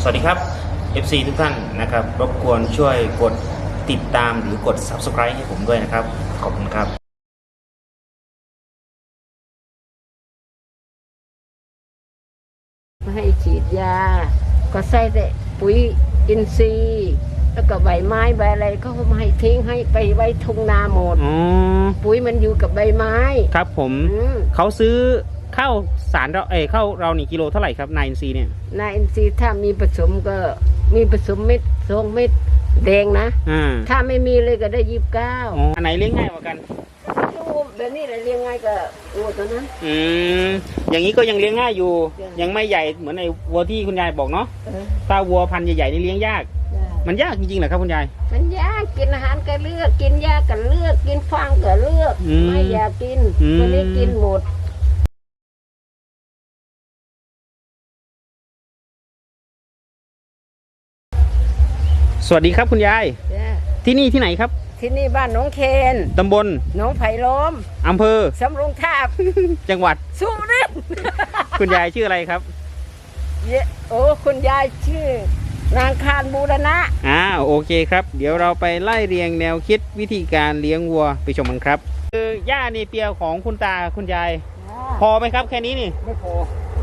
สวัสดีครับ FC ทุกท่านนะครับ รบกวนช่วยกดติดตามหรือกด Subscribe ให้ผมด้วยนะครับ ขอบคุณครับไม่ให้ฉีดยา ก็ใส่แต่ปุ๋ยอินทรีย์แล้วก็ใบไม้ใบอะไรเขาก็ไม่ให้ทิ้งให้ไปไว้ทุ่งนาหมด อ๋อ ปุ๋ยมันอยู่กับใบไม้ ครับผม อืม เขาซื้อ ข้าวสารเราเอยข้าวเรานี่กิโลเท่าไหร่ครับนายอินซีเนี่ยนาอินทรีย์ถ้ามีผสมก็มีผสมเม็ดสองเม็ดแดงนะ อ่าถ้าไม่มีเลยก็ได้ยี่สิบเก้าอ๋ออันไหนเลี้ยงง่ายกว่ากันแบบนี้แหละเรียงไงก็โอ้ตัวนั้น อืมอย่างนี้ก็ยังเลี้ยงง่ายอยู่จ้ะยังไม่ใหญ่เหมือนในวัวที่คุณยายบอกเนาะเออถ้าวัวพันธุ์ใหญ่ๆนี่เลี้ยงยาก ได้มันยากจริงๆเหรอครับคุณยาย มันยากกินอาหารก็เลือก กินยาก็เลือก กินฟางก็เลือก อืมไม่อยากกินอืม วันนี้กินหมด สวัสดีครับคุณยาย จ้ะที่นี่ที่ไหนครับ ที่นี่บ้านหน้องเคนตำบลหน้องไผ่ล้อมอำเภอ สำโรงทาบ จังหวัด สุรินทร์คุณยายชื่ออะไรครับ เยโอ้คุณยายชื่อ นางคารบูรณะ อ่าโอเคครับ เดี๋ยวเราไปไล่เรียงแนวคิดวิธีการเลี้ยงวัวไปชมกันครับ คือหญ้าในเปียของคุณตาคุณยาย พอไหมครับแค่นี้นี่ ไม่พอ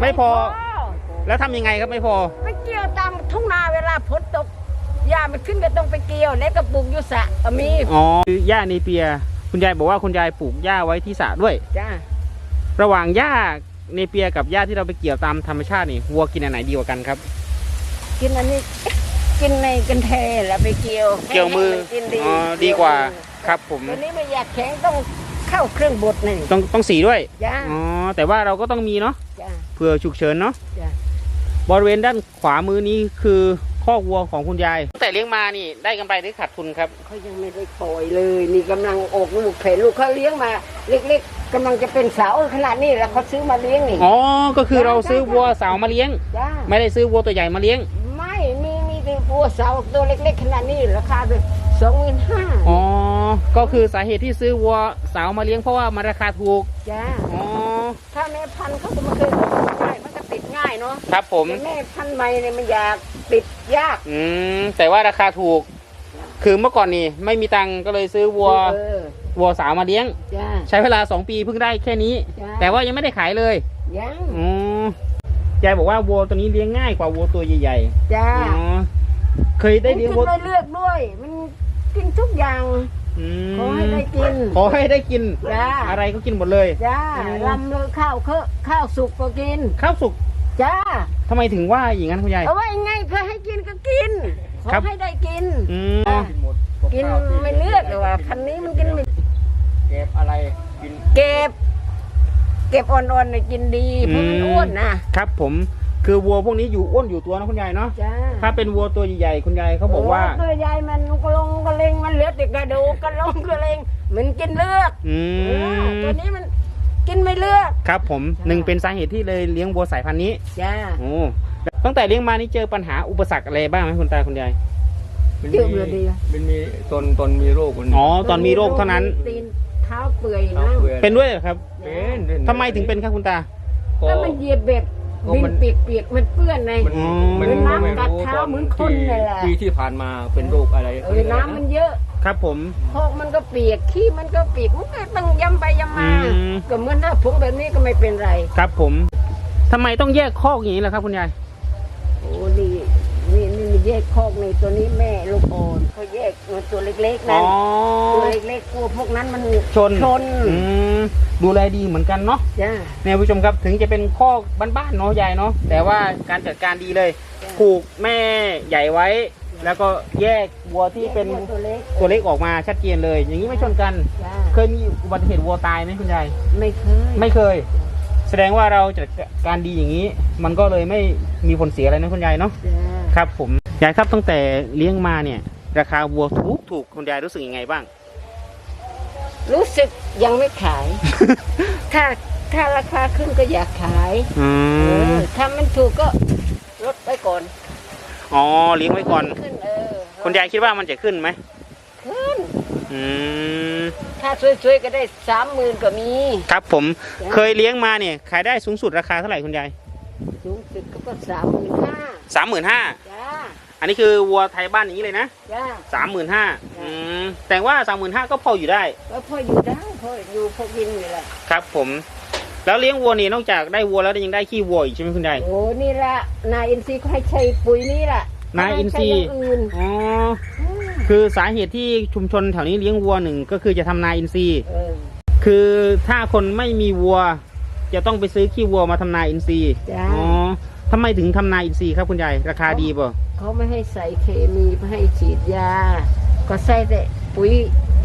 ไม่พอ แล้วทำยังไงครับไม่พอ ไปเกี่ยวตามทุ่งนาเวลาฝนตก หญ้ามันขึ้นก็ต้องไปเกี่ยว แล้วก็ปลูกอยุสระก็มีอ๋อคือหญ้าในเปีย คุณยายบอกว่าคุณยายปลูกหญ้าไว้ที่สระด้วย จ้าระหว่างหญ้าในเปียกับหญ้าที่เราไปเกี่ยวตามธรรมชาตินี่วัวกินอันไหนดีกว่ากันครับ กินอันนี้ กินในกันเทแล้วไปเกี่ยวเกี่ยวมือให้นกินดีอ๋อดีกว่าครับผมวันนี้ไม่อยากแข็งต้องเข้าเครื่องบดนี่ต้องต้องสีด้วยจ้าอ๋อแต่ว่าเราก็ต้องมีเนาะจ้าเผื่อฉุกเฉินเนาะจ้าบริเวณด้านขวามือนี้คือ คอกวัวของคุณยายตั้งแต่เลี้ยงมานี่ได้กำไรหรือขาดทุนครับ เขายังไม่ได้ปล่อยเลย นี่กำลังออกลูกแผ่ลูกเขาเลี้ยงมา เล็กๆกำลังจะเป็นสาวขนาดนี้แล้วเขาซื้อมาเลี้ยงนี่ อ๋อ ก็คือเราซื้อวัวสาวมาเลี้ยง จ้า ไม่ได้ซื้อวัวตัวใหญ่มาเลี้ยง ไม่มีมีแต่วัวสาวตัวเล็กๆขนาดนี้ราคาเลยสองหมื่นห้าอ๋อ ก็คือสาเหตุที่ซื้อวัวสาวมาเลี้ยงเพราะว่ามันราคาถูก จ้า อ๋อ ถ้าแม่พันธุ์เขาก็ไม่เคยตกง่ายมันก็ติดง่ายเนาะครับผม แต่แม่พันธุ์ใหม่เนี่ยมันอยาก ติดยากอืมแต่ว่าราคาถูก คือเมื่อก่อนนี่ไม่มีตังค์ก็เลยซื้อวัวเออวัวสาวมาเลี้ยง จ้า ใช้เวลา2ปีเพิ่งได้แค่นี้จ้ะแต่ว่ายังไม่ได้ขายเลยยังอ๋อยายบอกว่าวัวตัวนี้เลี้ยงง่ายกว่าวัวตัวใหญ่จ้าๆอ๋อเคยได้เลี้ยงมันวัวขึ้นไปเลือกด้วย มันกินทุกอย่าง อืมขอให้ได้กิน ขอให้ได้กิน จ้า อะไรก็กินหมดเลย จ้าอืม ลำเลยข้าวเคอะข้าวสุกก็กิน ข้าวสุก จ้าทำไมถึงว่าอย่างนั้นคุณยาย เอาไว้ไงเพื่อให้กินก็กินขอครับ ให้ได้กิน อืมจ้ากินไม่เลือกเลยว่าพันนี้มันกินไม่เก็บอะไรกินเก็บ เก็บอ่อนๆเนี่ยกินดีเพราะมันอ้วนนะครับผมคือวัวพวกนี้อยู่อ้วนอยู่ตัวนะคุณยายเนาะจ้าถ้าเป็นวัวตัวใหญ่ๆคุณยายเขาบอกว่าโตัวใหญ่มันก็ลงก็เลงมันเหลือแต่กระดูกก็ลงก็เลงมันกินเลือกอืเออมตัวนี้มัน กินไม่เลือก ครับผมจ้าหนึ่งเป็นสาเหตุที่เลยเลี้ยงวัวสายพันธุ์นี้จ้าโอ้ตั้งแต่เลี้ยงมานี่เจอปัญหาอุปสรรคอะไรบ้างไหมคุณตาคุณยายมันเยอะมีเลยดีอะมันมีตนตนมีโรคมันอ๋อตอนมีโรคเท่านั้นตีนเท้าเปื่อยเอานะเปลือยเป็นด้วยเหรอครับเป็นเป็นทำไมถึงเป็นครับคุณตาก็แล้วมันเหยียบแบบก็ดินมันเปียกๆมันเปื้อนในมันอ๋อมันเป็นน้ำไม่กัดรู้เท้าตอนเหมือนคนเลยแหละปีที่ผ่านมาเป็นโรคอะไรเออน้ำมันเยอะ ครับผมพอกมันก็เปียกขี้มันก็เปียกมันก็ต้องย้ำไปย้ำมาอืม ก็เหมือนถ้าผมแบบนี้ก็ไม่เป็นไรครับผมทำไมต้องแยกคอกอย่างนี้ล่ะครับ คุณยาย โอ้นี่นี่นี่แยกคอกในตัวนี้แม่ลูกอ่อนเขาแยกมันตัวเล็กๆอ๋นะอตัวเล็กๆกลัวพวกนั้นมันชนชนอืมดูแลดีเหมือนกันเนาะจ้า เนี่ยผู้ชมครับถึงจะเป็นคอกบ้านๆเนาะยายเนาะแต่ว่าการจัดการดีเลย จ้ะ ผูกแม่ใหญ่ไว้ แล้วก็แยกวัวที่เป็นตัวเล็กตัวเล็กออกมาชัดเจนเลย อย่างนี้ไม่ชนกัน จ้าเคยมีอุบัติเหตุวัวตายไหมคุณยาย ไม่เคยไม่เคย แสดงว่าเราจัดการดีอย่างนี้ มันก็เลยไม่มีผลเสียอะไรนะคุณยายเนาะ จ้าครับผมยายครับตั้งแต่เลี้ยงมาเนี่ย ราคาวัวถูกถูกคุณยายรู้สึกยังไงบ้าง รู้สึกยังไม่ขาย ถ้าถ้าราคาขึ้นก็อยากขายอืเอมอถ้ามันถูกก็ลดไปก่อน อ๋อเลี้ยงไว้ก่อน ขึ้นเออคุณยายคิดว่ามันจะขึ้นไหมขึ้น อืม ถ้าสวยๆก็ได้สามหมื่นก็มี ครับผมจ้ะเคยเลี้ยงมาเนี่ย ขายได้สูงสุดราคาเท่าไหร่คุณยาย สูงสสุดก็ก็สามหมื่นห้าสามหมื่นห้า จ้า อันนี้คือวัวไทยบ้านอย่างนี้เลยนะจ้า สามหมื่นห้าอืม แต่ว่าสามหมื่นห้าก็พออยู่ได้ก็พออยู่ได้พออยู่พอกินอยู่แหละครับผม แล้วเลี้ยงวัวนี่นอกจากได้วัวแล้วยังได้ขี้วัวอีกใช่ไหมคุณยายโอ้นี่แหละนายอินทรีย์ก็ให้ใช้ปุ๋ยนี่แหละนายอินทรีย์ไม่ให้ใช้อย่างอื่นอ๋อคือสาเหตุที่ชุมชนแถวนี้เลี้ยงวัวหนึ่งก็คือจะทำนาอินทรีย์เออคือถ้าคนไม่มีวัว จะต้องไปซื้อขี้วัวมาทำนาอินทรีย์จ้าอ๋อทำไมถึงทำนาอินทรีย์ครับคุณยายราคาดีป่ะเขาไม่ให้ใส่เคมีไม่ให้ฉีดยา ก็ใส่แต่ปุ๋ย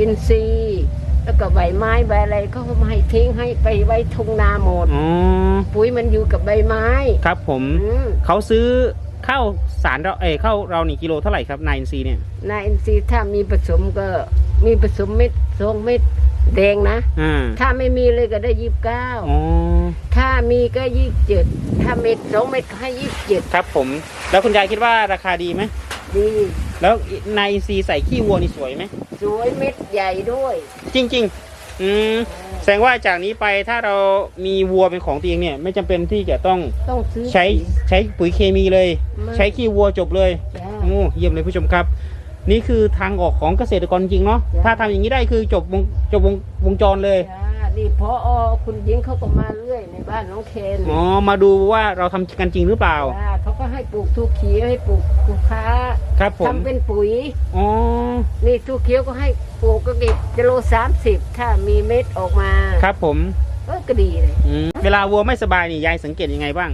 อินทรีย์ แล้วก็ใบไม้ใบอะไรเขาก็ไม่ให้ทิ้งให้ไปไว้ทุ่งนาหมด อ๋อปุ๋ยมันอยู่กับใบไม้ครับผมอืมเขาซื้อข้าวสารเราเอ้ยข้าวเรานี่กิโลเท่าไหร่ครับนาอินทรีย์เนี่ยนายอินทรีย์ถ้ามีผสมก็มีผสมเม็ดสองเม็ดแดงนะ อ่าถ้าไม่มีเลยก็ได้ยี่สิบเก้าอ๋อถ้ามีก็ยี่สิบเจ็ดถ้าเม็ดสองเม็ดก็ให้ยี่สิบเจ็ดครับผม แล้วคุณยายคิดว่าราคาดีไหมดี แล้วนายอินทรีย์ใส่ขี้วัวนี่สวยไหมสวยเม็ดใหญ่ด้วยจริงๆอืมแสดงว่าจากนี้ไปถ้าเรามีวัวเป็นของตัวเองเนี่ย ไม่จำเป็นที่จะต้องต้องซื้อ ใช้ใช้ปุ๋ยเคมีเลยไม่ใช้ขี้วัวจบเลยจ้าโอ้เยี่ยมเลยผู้ชมครับ นี่คือทางออกของเกษตรกรจริงเนาะจ้ะ ถ้าทำอย่างนี้ได้คือจบวงจบวงวงจรเลย จ้า ดีพอคุณยิงเขาก็มาเรื่อยในบ้านน้องเคนอ๋อมาดูว่าเราทำกันจริงหรือเปล่า จ้าเขาก็ให้ปลูกทุกเขียวให้ปลูกกุค้าครับผม ทำเป็นปุ๋ย อ๋อ นี่ทุกเขียวก็ให้ปลูกก็เก็บกิโลสามสิบถ้ามีเม็ดออกมาครับผมเออก็ดีเลยอืมเวลาวัวไม่สบายนี่ยายสังเกตยังไงบ้าง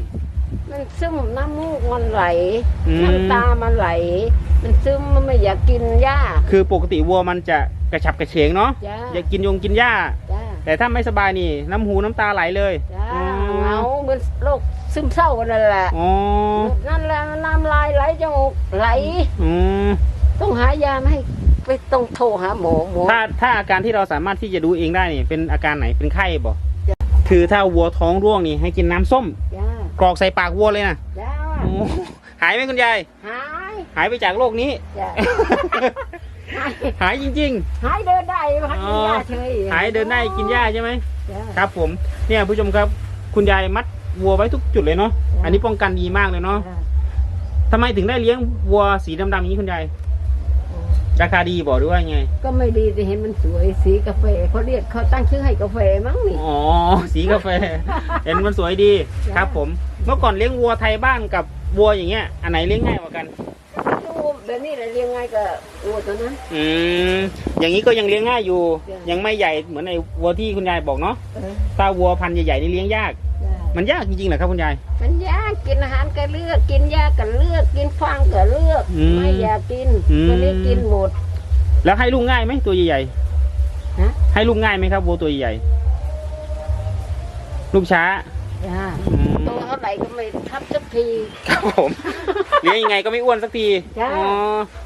มันซึมน้ำมูกมันไหลอืม น้ำตามันไหล มันซึมมันไม่อยากกินหญ้า คือปกติวัวมันจะกระฉับกระเฉงเนาะจ้าอยากกินยงกินหญ้าจ้า แต่ถ้าไม่สบายนี่ น้ำหูน้ำตาไหลเลยจ้าอ๋อเหงาเหมือนโรคซึมเศร้านั่นแหละอ๋อนั่นแหละน้ำลายไหลจมูกไหลอืมต้องหายามาให้ไปต้องโทรหาหมอหมอถ้าถ้าอาการที่เราสามารถที่จะดูเองได้นี่ เป็นอาการไหนเป็นไข้บ่จ้ะคือถ้าวัวท้องร่วงนี่ให้กินน้ำส้มจ้ากรอกใส่ปากวัวเลยนะจ้าโอ้หายไหมคุณยายหายหายไปจากโรคนี้จ้า หายหายจริง หายเดินได้หายอ๋กิอนยาเฉยๆ หายเดินได้กินหญ้าใช่ไหมจ้าครับผมเนี่ยผู้ชมครับคุณยายมัดวัวไว้ทุกจุดเลยเนาะจ้ะ อันนี้ป้องกันดีมากเลยเนาะจ้าทำไมถึงได้เลี้ยงวัวสีดำๆอย่างนี้คุณยายราคาดีบอกด้วยว่าไงก็ไม่ดีแต่เห็นมันสวยสีกาแฟเขาเรียกเขาตั้งชื่อให้กาแฟมั้งนี่ อ๋อสีกาแฟ เห็นมันสวยดีจ้ะ ครับผม เมื่อก่อนเลี้ยงวัวไทยบ้านกับวัวอย่างเงี้ยอันไหนเลี้ยงง่ายกว่ากัน ดูแบบนี้แหละเรียงไงก็วัวตัวนั้น อืมอย่างนี้ก็ยังเลี้ยงง่ายอยู่ จ้ะ ยังไม่ใหญ่เหมือนไอ้วัวที่คุณยายบอกเนาะเออถ้าวัวพันธุ์ใหญ่ๆนี่เลี้ยงยากจ้ามันยากจริงๆเหรอครับคุณยาย มันยากกินอาหารก็เลือกกินยาก็เลือกกินฟางก็เลือกอืมไม่อยากกินอืมตัวนี้กินหมด แล้วให้ลูกง่ายไหมตัวใหญ่ฮะ ๆให้ลูกง่ายไหมครับวัวตัวใหญ่ๆลูกช้า จ้าอืมตัวเท่าไหร่ก็ไม่ทับสักที ครับผมเลี้ยงยังไงก็ไม่อ้วนสักทีจ้ะอ๋อ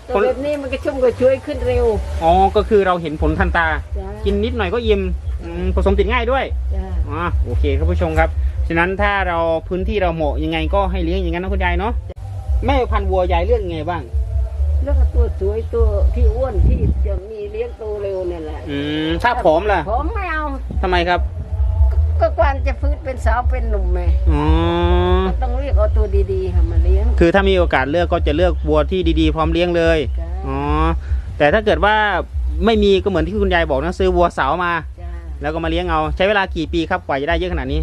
ตัวคนแบบนี้มันก็ชุ่มก็ช่วยขึ้นเร็วอ๋อก็คือเราเห็นผลทันตา จ้ากินนิดหน่อยก็อิ่มอืมผสมติดง่ายด้วยจ้าอ๋อโอเคครับผู้ชมครับ ฉะนั้นถ้าเราพื้นที่เราเหมาะยังไงก็ให้เลี้ยงอย่างนั้นนะคุณยายเนาะแม่พันธุ์วัวยายเลือกยังไงบ้าง แล้วก็ตัวสวยตัวที่อ้วนที่จะมีเลี้ยงโตเร็วเนี่ยแหละอืมถ้าผอมล่ะผมไม่เอาทำไมครับ ก็กวานจะฟื้นเป็นสาวเป็นหนุ่มไงอ๋อก็ต้องเรียกเอาตัวดีๆค่ะมาเลี้ยงคือถ้ามีโอกาสเลือกก็จะเลือกวัวที่ดีๆ พร้อมเลี้ยงเลยจ้าอ๋อแต่ถ้าเกิดว่าไม่มีก็เหมือนที่คุณยายบอกนะซื้อวัวสาวมา จ้าแล้วก็มาเลี้ยงเอาใช้เวลากี่ปีครับกว่าจะได้เยอะขนาดนี้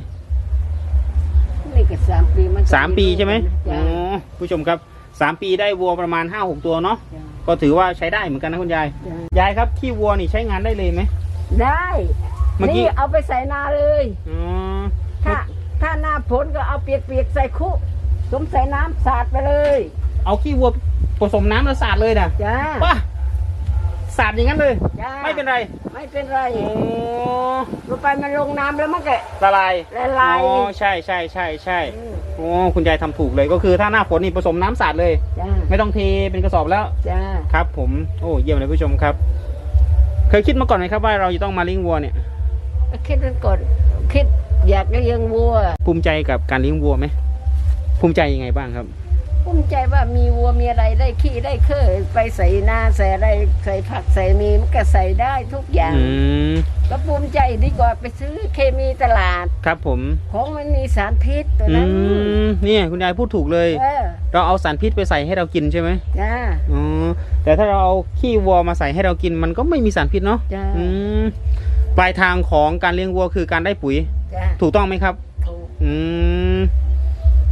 นี่ก็สามปีมันก็สามปีใช่ไหมจ้าอ๋อผู้ชมครับสามปีได้วัวประมาณห้าหกตัวเนาะจ้าก็ถือว่าใช้ได้เหมือนกันนะคุณยาย จ้ายายครับขี้วัวนี่ใช้งานได้เลยไหม ได้ เมื่อกี้นี่เอาไปใส่นาเลย อ๋อถ้าถ้าหน้าฝนก็เอาเปียกๆใส่คุสมใส่น้ำสาดไปเลยเอาขี้วัวผสมน้ำแล้วสาดเลยนะจ้าว้าสาดอย่างนั้นเลย จ้าไม่เป็นไรไม่เป็นไรโอ้ลงไปมันลงน้ำแล้วมันก็ ละลายละลาย อ๋อใช่ใช่ใช่ใช่อืมโอ้คุณยายทำถูกเลยก็คือถ้าหน้าฝนนี่ผสมน้ำสาดเลย จ้าไม่ต้องเทเป็นกระสอบแล้ว จ้าครับผมโอ้เยี่ยมเลยผู้ชมครับ เคยคิดมาก่อนไหมครับว่าเราจะต้องมาเลี้ยงวัวเนี่ย คิดกันก่อนคิดอยากเลี้ยงวัว ภูมิใจกับการเลี้ยงวัวไหมภูมิใจยังไงบ้างครับกภูมิใจว่ามีวัวมีอะไรได้ขี้ได้เคยไปใส่นาใส่อะไรใส่ผักใส่มีมันก็ใส่ได้ทุกอย่างอืมก็ภูมิใจดีกว่าไปซื้อเคมีตลาด ครับผมของมันมีสารพิษตัวอืนั้นมเนี่ยคุณยายพูดถูกเลย เออเราเอาสารพิษไปใส่ให้เรากินใช่ไหมจ้าอ๋อแต่ถ้าเราเอาขี้วัวมาใส่ให้เรากินมันก็ไม่มีสารพิษเนาะจ้าอืม ปลายทางของการเลี้ยงวัวคือการได้ปุ๋ย จ้าถูกต้องไหมครับ ถูกอืม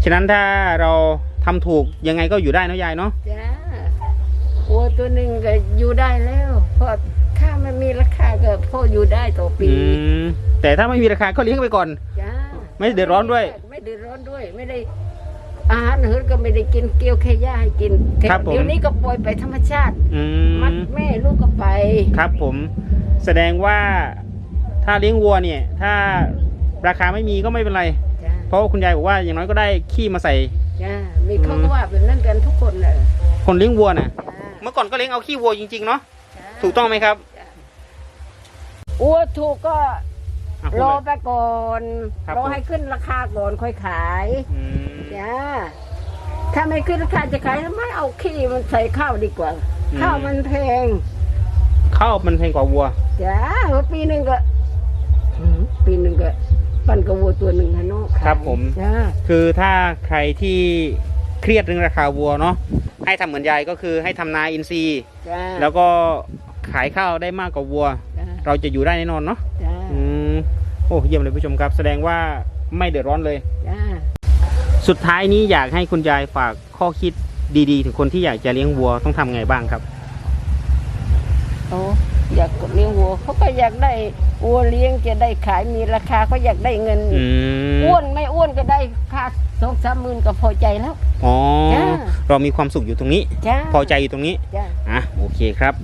ฉะนั้นถ้าเราทำถูกยังไงก็อยู่ได้เนอะยายเนาะ จ้าวัวตัวหนึ่งก็อยู่ได้แล้วเพราะถ้ามันมีราคาก็พออยู่ได้ต่อปีอืม แต่ถ้าไม่มีราคาก็เลี้ยงไปก่อน จ้าไม่เดือดร้อนด้วยไม่เดือดร้อนด้วยไม่ได้ อาหารเหินก็ไม่ได้กินเกี่ยวแค่หญ้าให้กินครับผม เดี๋ยวนี้ก็ปล่อยไปธรรมชาติ อืมัดม แม่ลูกก็ไป ครับผม แสดงว่า ถ้าเลี้ยงวัวเนี่ย ถ้าราคาไม่มีก็ไม่เป็นไร จ้าเพราะว่าคุณยายบอกว่าอย่างน้อยก็ได้ขี้มาใส่ จ้ามีเขาก็ว่าแบบนั้นกันทุกคนเลยคนเลี้ยงวัวน่ะจ้าเมื่อก่อนก็เลี้ยงเอาขี้วัวจริงๆเนาะจ้าถูกต้องไหมครับอ้วถูกก็อะพูดรอเลย ไปก่อนครับรอผม ให้ขึ้นราคาก่อนค่อยขายอืม จ้าถ้าไม่ขึ้นราคาจะขายทำไมเอาขี้มันใส่ข้าวดีกว่าข้าวมันแพงข้าวมันแพงกว่าวัว จ้าปีหนึ่งก็ อืมปีหนึ่งก็ปั้นกระวัวตัวหนึ่งนะเนาะขายครับผม จ้าคือถ้าใครที่เครียดเรื่องราคาวัวเนาะให้ทำเหมือนยายก็คือให้ทำนาอินทรีย์ จ้าแล้วก็ขายข้าวได้มากกว่าวัว จ้าเราจะอยู่ได้แน่นอนเนาะจ้าอืมโอ้เยี่ยมเลยผู้ชมครับ แสดงว่าไม่เดือดร้อนเลย จ้าสุดท้ายนี้อยากให้คุณยายฝากข้อคิดดีๆ ถึงคนที่อยากจะเลี้ยงวัวต้องทำไงบ้างครับ โอ้ อยากเลี้ยงวัวเขาก็อยากได้วัวเลี้ยงจะได้ขายมีราคาเขาอยากได้เงินอืมอ้วนไม่อ้วนก็ได้ค่าสองสามหมื่นก็พอใจแล้ว อ๋อจ้า เรามีความสุขอยู่ตรงนี้ จ้าพอใจอยู่ตรงนี้ จ้า อะ โอเคครับ